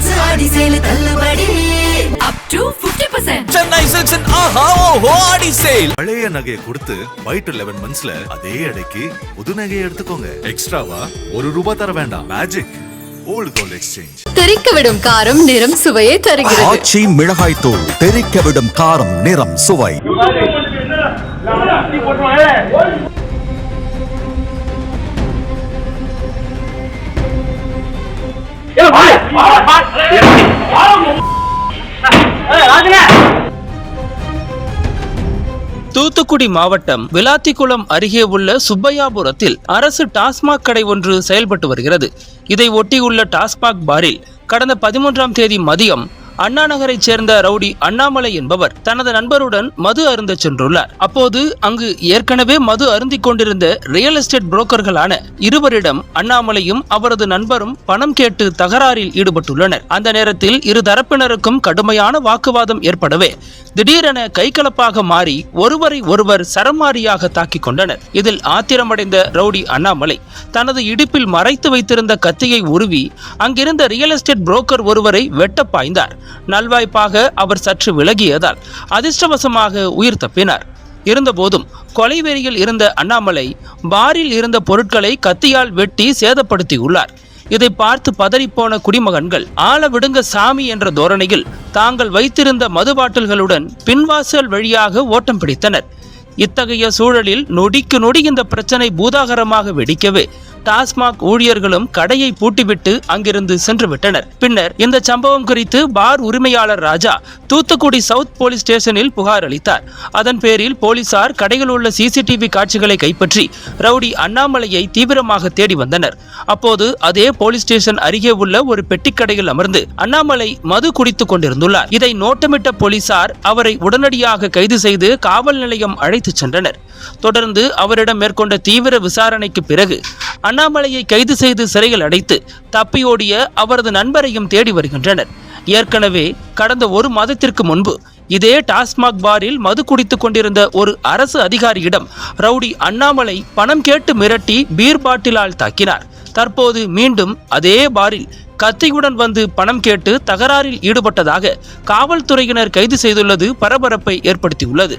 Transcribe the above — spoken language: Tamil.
சான்ஸ் ஆடி சேல தள்ளுபடி. அப் டு 50% சென்னை சில்க்ஸின் ஆஹா ஓஹோ ஆடி சேல் பழைய நகையை கொடுத்து ஒயிட் லெவன் மந்த்ஸ்ல அதே எடைக்கு புது நகையை எடுத்துக்கோங்க. எக்ஸ்ட்ராவா ஒரு ரூபாய் தர வேண்டாம். மேஜிக் ஓல்ட் கோல்ட் எக்ஸ்சேஞ்ச் தெறிக்க விடும் காரம் நிறம் சுவையை தருகிறது. ஆச்சி மிளகாய் தூள் தெறிக்க விடும் காரம் நிறம் சுவை. தூத்துக்குடி மாவட்டம் விளாத்திக்குளம் அருகே உள்ள சுப்பையாபுரத்தில் அரசு டாஸ்மாக் கடை ஒன்று செயல்பட்டு வருகிறது. இதை ஒட்டியுள்ள டாஸ்மாக் பாரில் கடந்த பதிமூன்றாம் தேதி மதியம் அண்ணா நகரைச் சேர்ந்த ரவுடி அண்ணாமலை என்பவர் தனது நண்பருடன் மது அருந்த சென்றுள்ளார். அப்போது அங்கு ஏற்கனவே மது அருந்திக் கொண்டிருந்த ரியல் எஸ்டேட் புரோக்கர்களான இருவரிடம் அண்ணாமலையும் அவரது நண்பரும் பணம் கேட்டு தகராறில் ஈடுபட்டுள்ளனர். அந்த நேரத்தில் இரு தரப்பினருக்கும் கடுமையான வாக்குவாதம் ஏற்படவே திடீரென கைகலப்பாக மாறி ஒருவரை ஒருவர் சரமாரியாக தாக்கிக் கொண்டனர். இதில் ஆத்திரமடைந்த ரவுடி அண்ணாமலை தனது இடுப்பில் மறைத்து வைத்திருந்த கத்தியை உருவி அங்கிருந்த ரியல் எஸ்டேட் புரோக்கர் ஒருவரை வெட்ட பாய்ந்தார். நல்வாய்ப்பாக அவர் சற்று விலகியதால் அதிர்ஷ்டவசமாக உயிர் தப்பினார். இருந்தபோதும் கொலைவெறியில் இருந்த அண்ணாமலை பாரில் இருந்த பொருட்களை கத்தியால் வெட்டி சேதப்படுத்தியுள்ளார். இதை பார்த்து பதறிப்போன குடிமகன்கள் ஆள விடுங்க சாமி என்ற தோரணையில் தாங்கள் வைத்திருந்த மது பாட்டில்களுடன் பின்வாசல் வழியாக ஓட்டம் பிடித்தனர். இத்தகைய சூழலில் நொடிக்கு நொடி இந்த பிரச்சனை பூதாகரமாக வெடிக்கவே டாஸ்மாக் ஊழியர்களும் கடையை பூட்டிவிட்டு அங்கிருந்து சென்று விட்டனர் பின்னர் இந்த சம்பவம் குறித்து பார் உரிமையாளர் ராஜா தூத்துக்குடி சவுத் போலீஸ் ஸ்டேஷனில் புகார் அளித்தார். அதன் பேரில் போலீசார் கடையில் உள்ள சிசிடிவி காட்சிகளை கைப்பற்றி ரவுடி அண்ணாமலையை தீவிரமாக தேடி வந்தனர். அப்போது அதே போலீஸ் ஸ்டேஷன் அருகே உள்ள ஒரு பெட்டிக்கடையில் அமர்ந்து அண்ணாமலை மது குடித்துக் கொண்டிருந்துள்ளார். இதை நோட்டமிட்ட போலீசார் அவரை உடனடியாக கைது செய்து காவல் நிலையம் அழைத்துச் சென்றனர். தொடர்ந்து அவரிடம் மேற்கொண்ட தீவிர விசாரணைக்கு பிறகு அண்ணாமலையை கைது செய்து சிறையில் அடைத்து தப்பியோடிய அவரது நண்பரையும் தேடி வருகின்றனர். ஏற்கனவே கடந்த ஒரு மாதத்திற்கு முன்பு இதே டாஸ்மாக் பாரில் மது குடித்துக் கொண்டிருந்த ஒரு அரசு அதிகாரியிடம் ரவுடி அண்ணாமலை பணம் கேட்டு மிரட்டி பீர் பாட்டிலால் தாக்கினார். தற்போது மீண்டும் அதே பாரில் கத்தியுடன் வந்து பணம் கேட்டு தகராறில் ஈடுபட்டதாக காவல்துறையினர் கைது செய்துள்ளது பரபரப்பை ஏற்படுத்தியுள்ளது.